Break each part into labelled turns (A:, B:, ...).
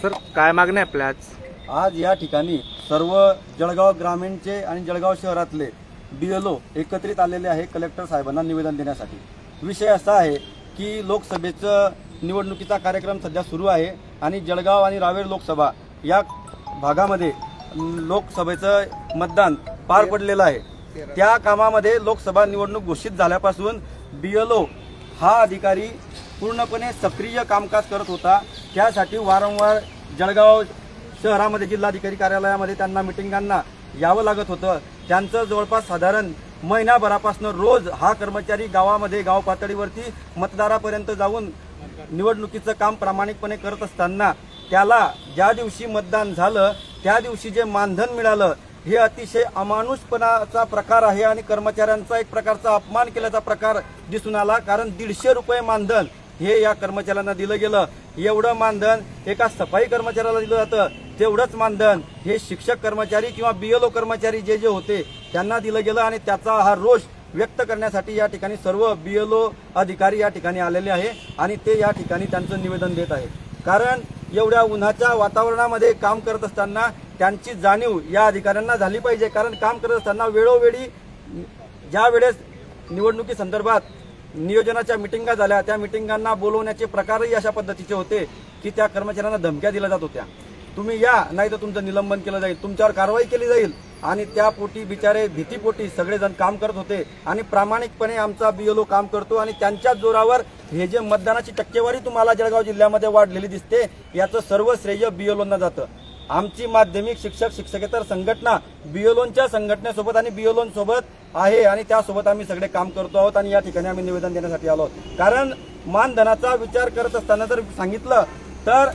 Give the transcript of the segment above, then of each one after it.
A: Sir काय मागणी आहे आपल्या आज?
B: आज या ठिकाणी सर्व जळगाव ग्रामीणचे आणि जळगाव शहरातले बी एल ओ एकत्रित आलेले आहे कलेक्टर साहेबांना निवेदन देण्यासाठी. विषय असा आहे की लोकसभेचं निवडणुकीचा कार्यक्रम सध्या सुरू आहे आणि जळगाव आणि रावेर लोकसभा या भागामध्ये लोकसभेचं मतदान पार पडलेलं आहे. त्या कामामध्ये लोकसभा निवडणूक घोषित झाल्यापासून बी एल ओ हा अधिकारी पूर्णपणे सक्रिय कामकाज करत होता. त्यासाठी वारंवार जळगाव शहरामध्ये जिल्हाधिकारी कार्यालयामध्ये त्यांना मिटिंगांना यावं लागत होतं. त्यांचं जवळपास साधारण महिनाभरापासून रोज हा कर्मचारी गावामध्ये गाव पातळीवरती मतदारापर्यंत जाऊन निवडणुकीचं काम प्रामाणिकपणे करत असताना त्याला ज्या दिवशी मतदान झालं त्या दिवशी जे मानधन मिळालं हे अतिशय अमानुषपणाचा प्रकार आहे आणि कर्मचाऱ्यांचा एक प्रकारचा अपमान केल्याचा प्रकार दिसून आला. कारण दीडशे रुपये मानधन हे या कर्मचाऱ्यांना दिलं गेलं. एवढं मानधन एका सफाई कर्मचाऱ्याला दिलं जातं. तेवढंच मानधन. हे शिक्षक कर्मचारी किंवा बीएलओ कर्मचारी जे जे होते त्यांना दिलं गेलं आणि त्याचा हा रोष व्यक्त करण्यासाठी या ठिकाणी सर्व बीएलओ अधिकारी या ठिकाणी आलेले आहे आणि ते या ठिकाणी त्यांचं निवेदन देत आहे कारण एवढ्या उन्हाच्या वातावरणामध्ये काम करत असताना त्यांची जाणीव या अधिकाऱ्यांना झाली पाहिजे. कारण काम करत असताना वेळोवेळी ज्या वेळेस निवडणुकी संदर्भात नियोजनाच्या मिटिंगा झाल्या त्या मिटिंगांना बोलवण्याचे प्रकारही अशा पद्धतीचे होते की त्या कर्मचाऱ्यांना धमक्या दिल्या जात होत्या. तुम्ही या नाही तर तुमचं निलंबन केलं जाईल तुमच्यावर कारवाई केली जाईल. आणि त्या पोटी बिचारे भीतीपोटी सगळेजण काम करत होते. आणि प्रामाणिकपणे आमचा बीएलओ काम करतो आणि त्यांच्या जोरावर हे जे मतदानाची टक्केवारी तुम्हाला जळगाव जिल्ह्यामध्ये वाढलेली दिसते याचं सर्व श्रेय बीएलओंना जातं. आमची माध्यमिक शिक्षक शिक्षकेतर संघटना बीएलओंच्या संघटनेसोबत आणि बीएलओं सोबत आहे आणि त्यासोबत आम्ही सगळे काम करतो आहोत आणि या ठिकाणी आम्ही निवेदन देण्यासाठी आलो आहोत. कारण मानधनाचा विचार करत असताना जर सांगितलं तर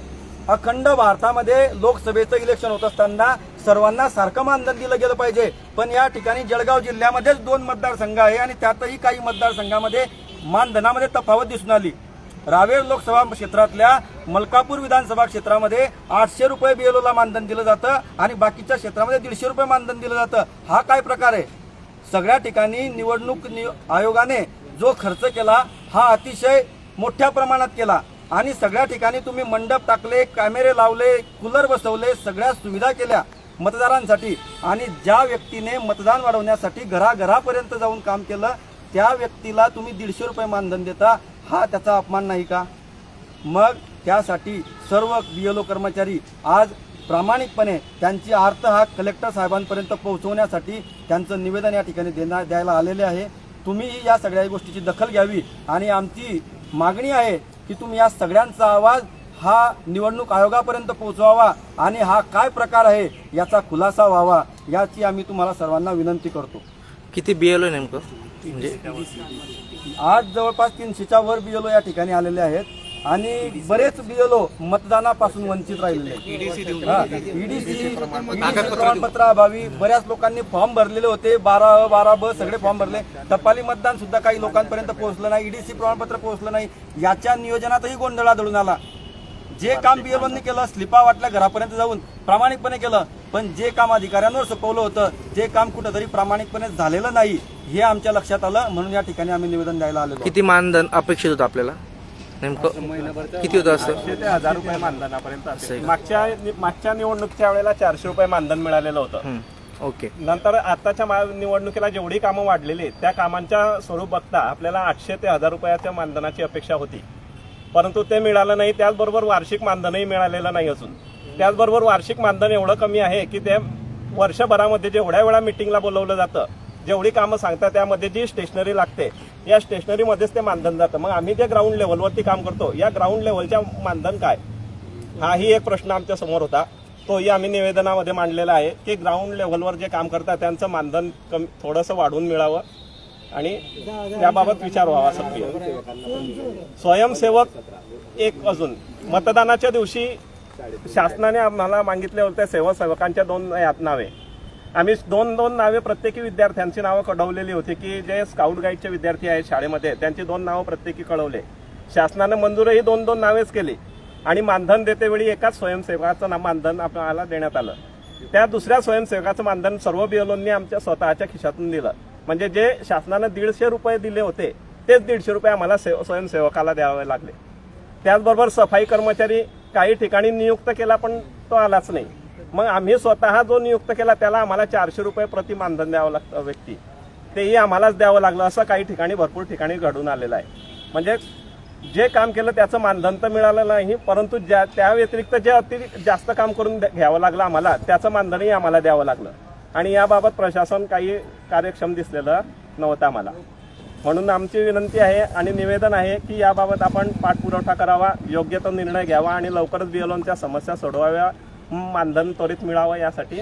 B: अखंड भारतामध्ये लोकसभेचं इलेक्शन होत असताना सर्वांना सारखं मानधन दिलं गेलं पाहिजे. पण या ठिकाणी जळगाव जिल्ह्यामध्येच दोन मतदारसंघ आहे आणि त्यातही काही मतदारसंघामध्ये मानधनामध्ये तफावत दिसून आली. रावेर लोकसभा क्षेत्रातल्या मलकापूर विधानसभा क्षेत्रामध्ये आठशे रुपये बीएलओला मानधन दिलं जातं आणि बाकीच्या क्षेत्रामध्ये दीडशे रुपये मानधन दिलं जातं. हा काय प्रकार आहे? सगळ्या ठिकाणी निवडणूक नि- आयोगाने जो खर्च केला हा अतिशय मोठ्या प्रमाणात केला. आणि सगळ्या ठिकाणी तुम्ही मंडप टाकले कॅमेरे लावले कूलर बसवले सगळ्या सुविधा केल्या मतदारांसाठी. आणि ज्या व्यक्तीने मतदान वाढवण्यासाठी घराघरापर्यंत जाऊन काम केलं त्या व्यक्तीला तुम्ही दीडशे रुपये मानधन देता हा त्याचा अपमान नाही का? मग त्यासाठी सर्व बीएलओ कर्मचारी आज प्रामाणिकपणे त्यांची अर्थ हा कलेक्टर साहेबांपर्यंत पोहोचवण्यासाठी त्यांचं निवेदन या ठिकाणी देण्या द्यायला आलेले आहे. तुम्हीही या सगळ्या गोष्टीची दखल घ्यावी. आणि आमची मागणी आहे की तुम्ही या सगळ्यांचा आवाज हा निवडणूक आयोगापर्यंत पोहोचवावा आणि हा काय प्रकार आहे याचा खुलासा व्हावा याची आम्ही तुम्हाला सर्वांना विनंती करतो.
A: किती बिएल नेमकं? म्हणजे
B: आज जवळपास तीनशेच्या वर बीएलओ या ठिकाणी आलेले आहेत. आणि बरेच बीएलओ मतदानापासून वंचित राहिलेले ईडीसी प्रमाणपत्र अभावी बऱ्याच लोकांनी फॉर्म भरलेले होते. बारा बारा ब सगळे फॉर्म भरले. टपाली मतदान सुद्धा काही लोकांपर्यंत पोहोचलं नाही. ईडीसी प्रमाणपत्र पोहोचलं नाही. याच्या नियोजनातही गोंधळ आढळून आला. जे काम बीएलओनी केलं स्लिपा वाटल्या घरापर्यंत जाऊन प्रामाणिकपणे केलं. पण जे काम अधिकाऱ्यांवर सोपवलं होतं जे काम कुठंतरी प्रामाणिकपणे झालेलं नाही हे आमच्या लक्षात आलं. म्हणून या ठिकाणी आम्ही निवेदन द्यायला आहोत.
A: किती मानधन अपेक्षित होतं आपल्याला? नेमकं किती होतं असं?
C: ते हजार रुपये मानधनापर्यंत असेल. मागच्या मागच्या निवडणुकीच्या वेळेला चारशे रुपये मानधन मिळालेलं होतं.
A: हं, ओके.
C: नंतर आताच्या मा- निवडणुकीला जेवढी कामं वाढलेली आहेत, त्या कामांच्या स्वरूप बघता आपल्याला आठशे ते हजार रुपयाच्या मानधनाची अपेक्षा होती. परंतु ते मिळालं नाही त्याचबरोबर वार्षिक मानधनही मिळालेलं नाही अजून. त्याचबरोबर वार्षिक मानधन एवढं कमी आहे की ते वर्षभरामध्ये जेवढ्या वेळा मिटिंगला बोलवलं जातं जेवढी कामं सांगतात त्यामध्ये जी स्टेशनरी लागते या स्टेशनरीमध्येच ते मानधन जातं. मग आम्ही जे ग्राउंड लेवलवरती काम करतो या ग्राउंड लेवलच्या मानधन काय? हाही एक प्रश्न आमच्यासमोर होता. तोही आम्ही निवेदनामध्ये मांडलेला आहे की ग्राउंड लेवलवर जे काम करतात त्यांचं मानधन कमी थोडंसं वाढवून मिळावं आणि त्याबाबत विचार व्हावा सक्रिय स्वयंसेवक एक अजून. मतदानाच्या दिवशी शासनाने आम्हाला मागितले होते सेवक सेवकांच्या दोन यात नावे आम्ही दोन दोन नावे प्रत्येकी विद्यार्थ्यांची नावं कळवलेली होती की जे स्काउट गाईडचे विद्यार्थी आहेत शाळेमध्ये त्यांची दोन नावं प्रत्येकी कळवले शासनानं मंजूरही दोन दोन नावेच केली. आणि मानधन देतेवेळी एकाच स्वयंसेवकाचं नाव मानधन आपल्याला देण्यात आलं. त्या दुसऱ्या स्वयंसेवकाचं मानधन सर्व बिओलोंनी आमच्या स्वतःच्या खिशातून दिलं. म्हणजे जे शासनानं दीडशे रुपये दिले होते तेच दीडशे रुपये आम्हाला सेव- स्वयंसेवकाला द्यावे लागले. त्याचबरोबर सफाई कर्मचारी काही ठिकाणी नियुक्त केला पण तो आलाच नाही. मग आम्ही स्वतः जो नियुक्त केला त्याला आम्हाला चारशे रुपये प्रति मानधन द्यावं लागतं व्यक्ती. तेही आम्हालाच द्यावं लागलं असं काही ठिकाणी भरपूर ठिकाणी घडून आलेलं आहे. म्हणजे जे काम केलं त्याचं मानधन तर मिळालं नाही परंतु ज्या त्या व्यतिरिक्त जे अतिरिक्त जास्त काम करून घ्यावं लागलं आम्हाला त्याचं मानधनही आम्हाला द्यावं लागलं. आणि याबाबत प्रशासन काही कार्यक्षम दिसलेलं नव्हतं आम्हाला. म्हणून आमची विनंती आहे आणि निवेदन आहे की याबाबत आपण पाठपुरवठा करावा योग्य तो निर्णय घ्यावा आणि लवकरच बिएलोनच्या समस्या सोडवाव्या. मानधन त्वरित मिळावं यासाठी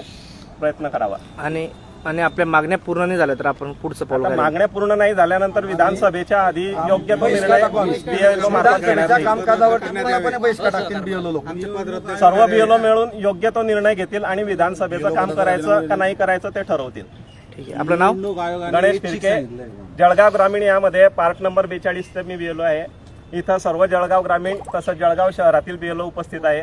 C: प्रयत्न करावा.
A: आणि आणि आपल्या मागण्या पूर्ण नाही झाल्या तर आपण पुढचं पाऊल
C: आता
A: काय
C: मागण्या पूर्ण नाही झाल्यानंतर विधानसभेच्या आधी योग्य तो निर्णय BLO मार्फत घेण्यात
B: विधानसभेच्या
C: येईल.
B: कामकाजावरती पूर्णपणे बहिष्कार टाकतील बीएलओ लोक
C: सर्व बिएलो मिळून योग्य तो निर्णय घेतील आणि विधानसभेचं काम करायचं का नाही करायचं ते ठरवतील.
A: ठीक आहे. आपलं नाव?
C: गणेश फिरके जळगाव ग्रामीण यामध्ये पार्ट नंबर बेचाळीस ते मी बिएलो आहे. इथं सर्व जळगाव ग्रामीण तसंच जळगाव शहरातील बिएलो उपस्थित आहे.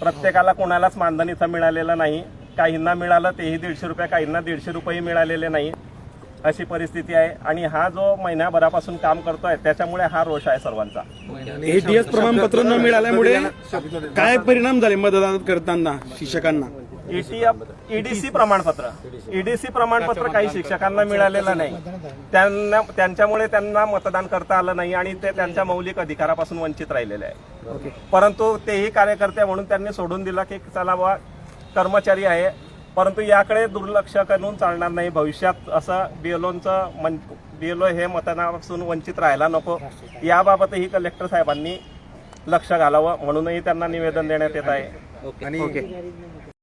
C: प्रत्येकाला कोणालाच मानधन इथं मिळालेलं नाही. काहींना मिळालं तेही दीडशे रुपये काहींना दीडशे रुपये मिळालेले नाही. अशी परिस्थिती आहे. आणि हा जो महिन्याभरापासून काम करतोय त्याच्यामुळे हा रोष आहे सर्वांचा.
D: एटीएस प्रमाणपत्र न मिळाल्यामुळे काय परिणाम झाले मतदान करताना शिक्षकांना?
C: ईडीसी प्रमाणपत्र. ईडीसी प्रमाणपत्र काही शिक्षकांना मिळालेलं नाही. त्यांना त्यांच्यामुळे त्यांना मतदान करता आलं नाही आणि ते त्यांच्या मौलिक अधिकारापासून वंचित राहिलेले आहे. परंतु तेही कार्यकर्ते म्हणून त्यांनी सोडून दिला की चला बा कर्मचारी आहे. परंतु याकडे दुर्लक्ष करून चालणार नाही. भविष्यात असं बीएलओचं मन बीएलओ हे मतदानापासून वंचित राहायला नको. याबाबतही कलेक्टर साहेबांनी लक्ष घालावं म्हणूनही त्यांना निवेदन देण्यात येत आहे.
A: ओके.